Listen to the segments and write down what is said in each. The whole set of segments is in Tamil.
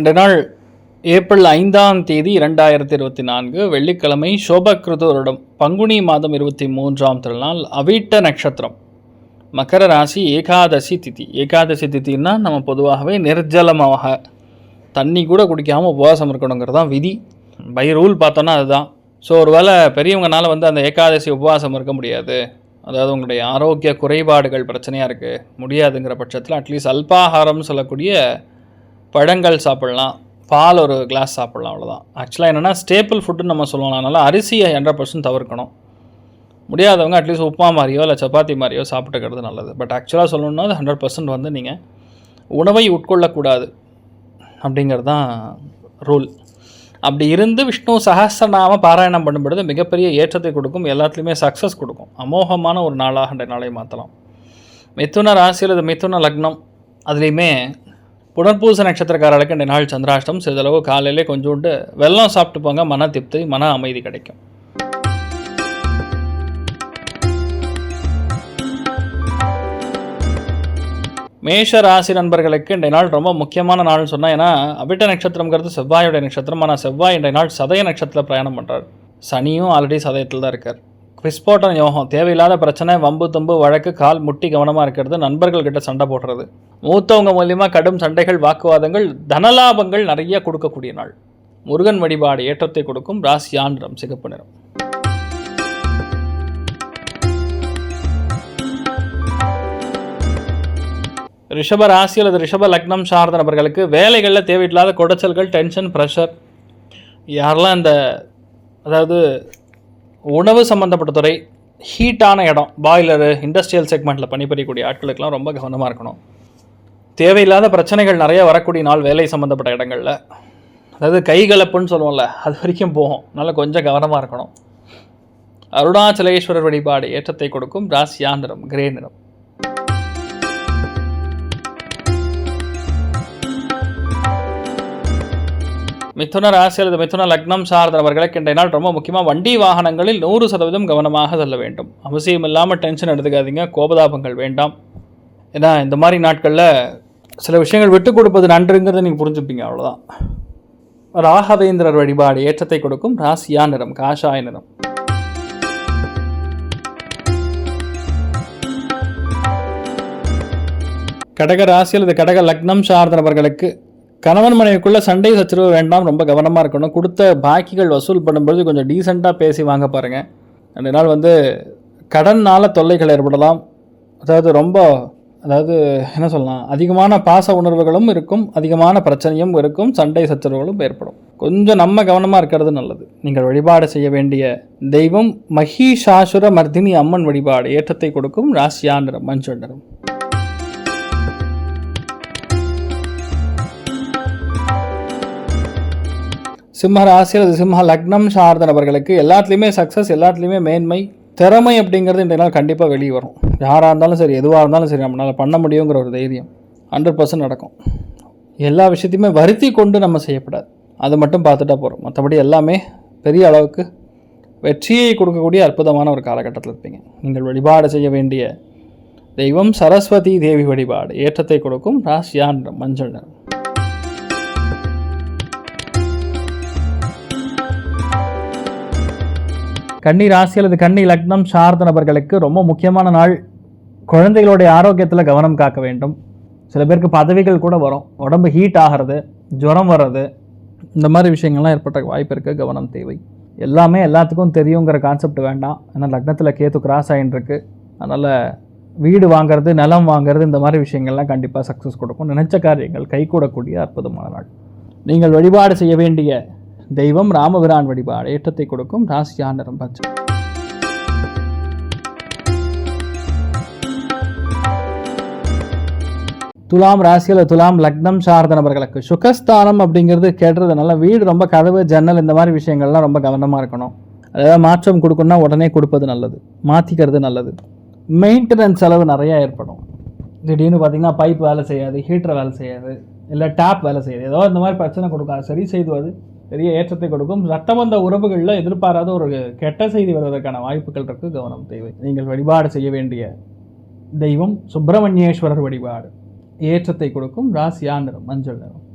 இன்றைய நாள் ஏப்ரல் ஐந்தாம் தேதி இரண்டாயிரத்தி இருபத்தி நான்கு வெள்ளிக்கிழமை சோபகிருத வருடம் பங்குனி மாதம் இருபத்தி மூன்றாம் திருநாள் அவிட்ட நட்சத்திரம். மகர ராசி ஏகாதசி திதி. ஏகாதசி திதின்னா நம்ம பொதுவாகவே நிர்ஜலமாக தண்ணி கூட குடிக்காமல் உபவாசம் இருக்கணுங்கிறது தான் விதி. பை ரூல் பார்த்தோன்னா அதுதான். ஸோ ஒருவேளை பெரியவங்கனால வந்து அந்த ஏகாதசி உபவாசம் இருக்க முடியாது. அதாவது உங்களுடைய ஆரோக்கிய குறைபாடுகள் பிரச்சனையாக இருக்குது முடியாதுங்கிற பட்சத்தில் அட்லீஸ்ட் அல்பாகாரம்னு சொல்லக்கூடிய பழங்கள் சாப்பிட்லாம் பால் ஒரு கிளாஸ் சாப்பிட்லாம் அவ்வளோதான் ஆக்சுவலாக என்னென்னா ஸ்டேப்பிள் ஃபுட்டுன்னு நம்ம சொல்லுவோம் அதனால் அரிசியை ஹண்ட்ரட் பர்சன்ட் தவிர்க்கணும். முடியாதவங்க அட்லீஸ்ட் உப்புமா மாதிரியோ இல்லை சப்பாத்தி மாதிரியோ சாப்பிட்டுக்கிறது நல்லது. பட் ஆக்சுவலாக சொல்லணும்னா அது ஹண்ட்ரட் பர்சன்ட் வந்து நீங்கள் உணவை உட்கொள்ளக்கூடாது. அப்படிங்கிறது தான் ரூல் அப்படி இருந்து விஷ்ணு சகசிரநாம பாராயணம் பண்ணும்பொழுது மிகப்பெரிய ஏற்றத்தை கொடுக்கும் எல்லாத்துலேயுமே சக்ஸஸ் கொடுக்கும். அமோகமான ஒரு நாளாக நாளை மாற்றலாம் மிதுன ராசியில் இது மிதுன லக்னம் அதுலேயுமே புனர்பூச நட்சத்திரக்காரர்களுக்கு இந்த நாள் சந்திராஷ்டம். சிறிதளவு காலையிலே கொஞ்சோண்டு வெள்ளம் சாப்பிட்டு போங்க மன திருப்தி மன அமைதி கிடைக்கும். மேஷ ராசி நண்பர்களுக்கு இன்றைய நாள் ரொம்ப முக்கியமான நாள்னு சொன்னால் ஏன்னா அபிட்ட நட்சத்திரங்கிறது செவ்வாயுடைய நட்சத்திரம்? ஆனால் செவ்வாய் இன்றைய நாள் சதய நட்சத்திரத்தில் பிரயாணம் பண்ணுறார் சனியும் ஆல்ரெடி சதயத்தில் தான் இருக்கார். விஸ்போட்டன யோகம். தேவையில்லாத பிரச்சனை வம்பு தும்பு வழக்கு கால் முட்டி கவனமாக இருக்கிறது நண்பர்கள் கிட்ட சண்டை போடுறது. மூத்தவங்க மூலியமாக கடும் சண்டைகள் வாக்குவாதங்கள் தனலாபங்கள் நிறைய கொடுக்கக்கூடிய நாள். முருகன் வழிபாடு ஏற்றத்தை கொடுக்கும் ராசி நிறம் சிகப்பு நிறம். ரிஷப ராசி அல்லது ரிஷப லக்னம் சார்ந்த நபர்களுக்கு வேலைகளில் தேவையில்லாத குடைச்சல்கள் டென்ஷன் ப்ரெஷர் யாரெல்லாம் இந்த அதாவது உணவு சம்மந்தப்பட்ட துறை ஹீட்டான இடம் பாய்லரு இண்டஸ்ட்ரியல் செக்மெண்ட்டில் பணிபுரியக்கூடிய ஆட்களுக்கெல்லாம் ரொம்ப கவனமாக இருக்கணும். தேவையில்லாத பிரச்சனைகள் நிறைய வரக்கூடிய நாள் வேலை சம்மந்தப்பட்ட இடங்களில். அதாவது கைகலப்புன்னு சொல்லுவோம்ல அது வரைக்கும் போகும். அதனால் கொஞ்சம் கவனமாக இருக்கணும். அருணாச்சலேஸ்வரர் வழிபாடு ஏற்றத்தை கொடுக்கும். ராசியா நிறம் கிரே நிறம் மிதுன ராசி அல்லது மிதுன லக்னம் சார்ந்தவர்களுக்கு இன்றைய நாள் ரொம்ப முக்கியமாக வண்டி வாகனங்களில் நூறு சதவீதம் கவனமாக செல்ல வேண்டும். அவசியம் இல்லாமல் டென்ஷன் எடுத்துக்காதீங்க. கோபதாபங்கள் வேண்டாம். ஏன்னா இந்த மாதிரி நாட்களில் சில விஷயங்கள் விட்டு கொடுப்பது நன்றுங்கிறத நீங்கள் புரிஞ்சுப்பீங்க அவ்வளோதான் ராகவேந்திரர் வழிபாடு ஏற்றத்தை கொடுக்கும் ராசியா நிறம் காஷாய நிறம். கடக ராசி அல்லது கடக லக்னம் சார்ந்தவர்களுக்கு கணவன் மனைவிக்குள்ள சண்டை சச்சரவு வேண்டாம் ரொம்ப கவனமாக இருக்கணும். கொடுத்த பாக்கிகள் வசூல் பண்ணும்பொழுது கொஞ்சம் டீசெண்டாக பேசி வாங்க பாருங்கள் ரெண்டு நாள் வந்து கடனால் தொல்லைகள் ஏற்படலாம். அதாவது ரொம்ப அதாவது என்ன சொல்லலாம் அதிகமான பாச உணர்வுகளும் இருக்கும் அதிகமான பிரச்சனையும் இருக்கும் சண்டை சச்சரவுகளும் ஏற்படும். கொஞ்சம் நம்ம கவனமாக இருக்கிறது நல்லது. நீங்கள் வழிபாடு செய்ய வேண்டிய தெய்வம் மகிஷாசுர மர்தினி அம்மன் வழிபாடு ஏற்றத்தை கொடுக்கும் ராசியா நிறம் மஞ்சள் நிறம் சிம்ம ராசி அல்லது சிம்ம லக்னம் சார்ந்த நபர்களுக்கு எல்லாத்துலேயுமே சக்ஸஸ் எல்லாத்துலேயுமே மேன்மை திறமை அப்படிங்கிறது இன்றைய நாள் கண்டிப்பாக வெளியே வரும். யாராக இருந்தாலும் சரி எதுவாக இருந்தாலும் சரி நம்மளால் பண்ண முடியுங்கிற ஒரு தைரியம் ஹண்ட்ரட் பர்சன்ட் நடக்கும். எல்லா விஷயத்தையுமே வருத்தி கொண்டு நம்ம செய்யப்படாது. அதை மட்டும் பார்த்துட்டா போகிறோம் மற்றபடி எல்லாமே பெரிய அளவுக்கு வெற்றியை கொடுக்கக்கூடிய அற்புதமான ஒரு காலகட்டத்தில் இருப்பீங்க. நீங்கள் வழிபாடு செய்ய வேண்டிய தெய்வம் சரஸ்வதி தேவி வழிபாடு ஏற்றத்தை கொடுக்கும் ராசியான் மஞ்சள் நிறம். கன்னி ராசி அல்லது கன்னி லக்னம் சார்ந்த நபர்களுக்கு ரொம்ப முக்கியமான நாள். குழந்தைகளுடைய ஆரோக்கியத்தில் கவனம் காக்க வேண்டும். சில பேருக்கு பதவிகள் கூட வரும். உடம்பு ஹீட் ஆகிறது ஜுரம் வர்றது இந்த மாதிரி விஷயங்கள்லாம் ஏற்பட்ட வாய்ப்பு இருக்குது கவனம் தேவை. எல்லாமே எல்லாத்துக்கும் தெரியுங்கிற கான்செப்ட் வேண்டாம். ஏன்னா லக்னத்தில் கேத்து கிராஸ் ஆகிட்டுருக்கு அதனால் வீடு வாங்குறது நிலம் வாங்குறது இந்த மாதிரி விஷயங்கள்லாம் கண்டிப்பாக சக்ஸஸ் கொடுக்கும். நினைச்ச காரியங்கள் கைகூடக்கூடிய அற்புதமான நாள். நீங்கள் வழிபாடு செய்ய வேண்டிய தெய்வம் ராமபிரான் வழிபாடு ஏற்றத்தை கொடுக்கும் ராசியா நிறம் பச்சை துலாம் ராசியில் துலாம் லக்னம் சார்ந்த நபர்களுக்கு சுகஸ்தானம் அப்படிங்கிறது கேட்டுறதுனால வீடு ரொம்ப கதவு ஜன்னல் இந்த மாதிரி விஷயங்கள்லாம் ரொம்ப கவனமாக இருக்கணும். அதாவது மாற்றம் கொடுக்கணும்னா உடனே கொடுப்பது நல்லது மாற்றிக்கிறது நல்லது. மெயின்டெனன்ஸ் செலவு நிறையா ஏற்படும். திடீர்னு பார்த்தீங்கன்னா பைப் வேலை செய்யாது ஹீட்டர் வேலை செய்யாது இல்லை டேப் வேலை செய்யாது. ஏதோ இந்த மாதிரி பிரச்சனை கொடுக்காது சரி செய்துவது பெரிய ஏற்றத்தை கொடுக்கும். ரத்தபந்த உறவுகளில் எதிர்பாராத ஒரு கெட்ட செய்தி வருவதற்கான வாய்ப்புகள் இருக்கு. கவனம் தேவை. நீங்கள் வழிபாடு செய்ய வேண்டிய தெய்வம் சுப்பிரமணியேஸ்வரர் வழிபாடு. ஏற்றத்தை கொடுக்கும். ராசியா நிறம் மஞ்சள் நிறம்.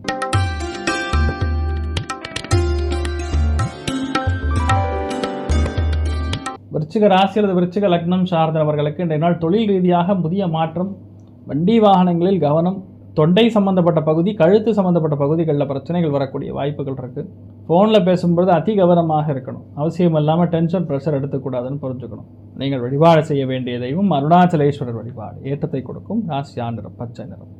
விருச்சிக ராசி அல்லது விருச்சிக லக்னம் சார்ந்தவர்களுக்கு இன்றைய நாள் தொழில் ரீதியாக புதிய மாற்றம். வண்டி வாகனங்களில் கவனம். தொண்டை சம்பந்தப்பட்ட பகுதி கழுத்து சம்பந்தப்பட்ட பகுதிகளில் பிரச்சனைகள் வரக்கூடிய வாய்ப்புகள் இருக்குது ஃபோனில் பேசும்பொழுது அதி கவனமாக இருக்கணும். அவசியம் இல்லாமல் டென்ஷன் ப்ரெஷர் எடுத்துக்கூடாதுன்னு புரிஞ்சுக்கணும். நீங்கள் வழிபாடு செய்ய வேண்டிய தெய்வம் அருணாச்சலேஸ்வரர் வழிபாடு. ஏற்றத்தை கொடுக்கும் ராசியா நிறம் பச்சை நிறம்.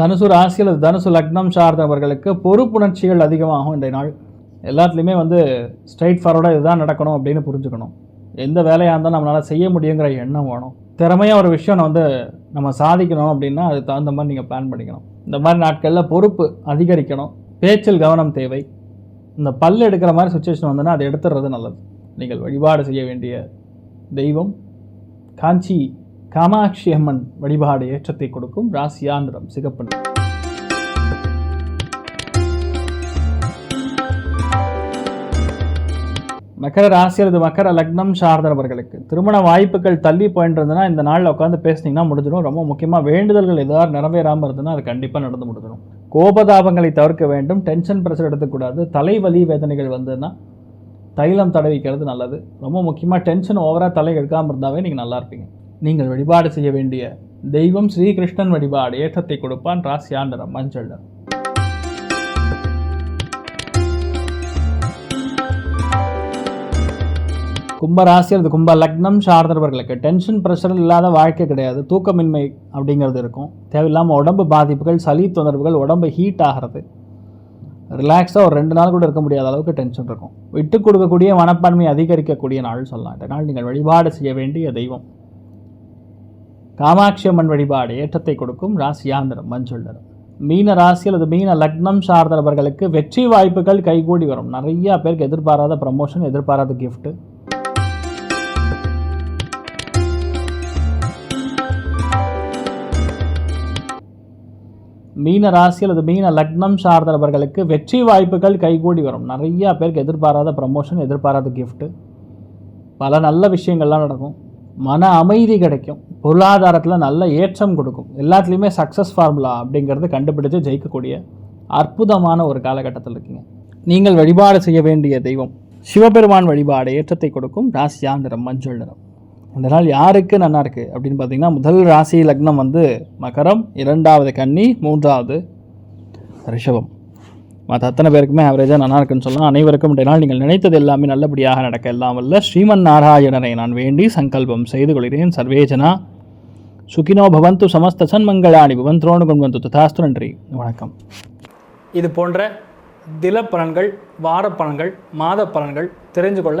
தனுசு ராசி அல்லது தனுசு லக்னம் சார்ந்தவர்களுக்கு பொறுப்புணர்ச்சிகள் அதிகமாகும் இன்றைய நாள். எல்லாத்துலேயுமே வந்து ஸ்ட்ரைட் ஃபார்வர்டாக இதுதான் நடக்கணும் அப்படின்னு புரிஞ்சுக்கணும். எந்த வேலையாக இருந்தாலும் நம்மளால் செய்ய முடியுங்கிற எண்ணம் வேணும். திறமையாக ஒரு விஷயம் வந்து நம்ம சாதிக்கணும் அப்படின்னா அதுக்கு தகுந்த மாதிரி நீங்கள் பிளான் பண்ணிக்கணும். இந்த மாதிரி நாட்களில் பொறுப்பு அதிகரிக்கணும். பேச்சில் கவனம் தேவை. இந்த பல் எடுக்கிற மாதிரி சுச்சுவேஷன் வந்தோன்னா அதை எடுத்துடுறது நல்லது. நீங்கள் வழிபாடு செய்ய வேண்டிய தெய்வம் காஞ்சி காமாட்சி அம்மன் வழிபாடு ஏற்றத்தை கொடுக்கும். ராசியாந்திரம் சிகப்பன் மகர ராசி அல்லது மகர லக்னம் சார்ந்தவர்களுக்கு திருமண வாய்ப்புகள் தள்ளி போயின்றதுன்னா இந்த நாளில் உட்காந்து பேசினீங்கன்னா முடிஞ்சிடும். ரொம்ப முக்கியமாக வேண்டுதல்கள் ஏதாவது நிறைவேறாமல் இருந்ததுன்னா அது கண்டிப்பாக நடந்து முடிஞ்சிடும். கோபதாபங்களை தவிர்க்க வேண்டும். டென்ஷன் ப்ரெஷர் எடுத்துக்கூடாது. தலைவலி வேதனைகள் வந்ததுன்னா தைலம் தடவிக்கிறது நல்லது. ரொம்ப முக்கியமாக டென்ஷன் ஓவராக தலை எடுக்காமல் இருந்தாவே நீங்கள் நல்லா இருப்பீங்க. நீங்கள் வழிபாடு செய்ய வேண்டிய தெய்வம் ஸ்ரீகிருஷ்ணன் வழிபாடு ஏற்றத்தை கொடுப்பான் ராசியாண்டரம் மஞ்சள். கும்பராசி அல்லது கும்ப லக்னம் சார்ந்தவர்களுக்கு டென்ஷன் ப்ரெஷர் இல்லாத வாழ்க்கை கிடையாது. தூக்கமின்மை அப்படிங்கிறது இருக்கும். தேவையில்லாமல் உடம்பு பாதிப்புகள் சளி தொந்தரவுகள் உடம்பு ஹீட் ஆகிறது. ரிலாக்ஸாக ஒரு ரெண்டு நாள் கூட இருக்க முடியாத அளவுக்கு டென்ஷன் இருக்கும். விட்டு கொடுக்கக்கூடிய மனப்பான்மை அதிகரிக்கக்கூடிய நாள் சொல்லலாம். இந்த நாள் நீங்கள் வழிபாடு செய்ய வேண்டிய தெய்வம். காமாட்சி அம்மன் வழிபாடு ஏற்றத்தை கொடுக்கும் ராசியாந்திரம் மஞ்சள் நிறம். மீன ராசி அல்லது மீன லக்னம் சார்ந்தவர்களுக்கு வெற்றி வாய்ப்புகள் கைகூடி வரும். நிறையா பேருக்கு எதிர்பாராத ப்ரமோஷன் எதிர்பாராத கிஃப்ட்டு மீன ராசி அல்லது மீன லக்னம் சார்ந்தவர்களுக்கு வெற்றி வாய்ப்புகள் கைகூடி வரும். நிறையா பேருக்கு எதிர்பாராத ப்ரமோஷன் எதிர்பாராத கிஃப்ட்டு பல நல்ல விஷயங்கள்லாம் நடக்கும். மன அமைதி கிடைக்கும். பொருளாதாரத்தில் நல்ல ஏற்றம் கொடுக்கும். எல்லாத்துலேயுமே சக்ஸஸ் ஃபார்முலா அப்படிங்கிறது கண்டுபிடித்து ஜெயிக்கக்கூடிய அற்புதமான ஒரு காலகட்டத்தில் இருக்கீங்க. நீங்கள் வழிபாடு செய்ய வேண்டிய தெய்வம். சிவபெருமான் வழிபாடு ஏற்றத்தை கொடுக்கும். ராசியா நிறம் மஞ்சள் நிறம். இந்த நாள் யாருக்கு நல்லா இருக்குது அப்படின்னு பார்த்தீங்கன்னா முதல் ராசி லக்னம் வந்து மகரம் இரண்டாவது கன்னி மூன்றாவது ரிஷபம். மற்ற அத்தனை பேருக்குமே ஆவரேஜாக நல்லா இருக்குன்னு சொல்லலாம். அனைவருக்கும் இன்றைய நாள் நீங்கள் நினைத்தது எல்லாமே நல்லபடியாக நடக்க எல்லாம் வல்ல. ஸ்ரீமன் நாராயணனை நான் வேண்டி சங்கல்பம் செய்து கொள்கிறேன். சர்வேஜனா சுகினோ பவந்து சமஸ்த சன்மங்களாணி பவந்த்ரோணு கொண்டு ததாஸ்து நன்றி. வணக்கம். இது போன்ற தில பலன்கள் வார பலன்கள் மாத பலன்கள் தெரிஞ்சு கொள்ள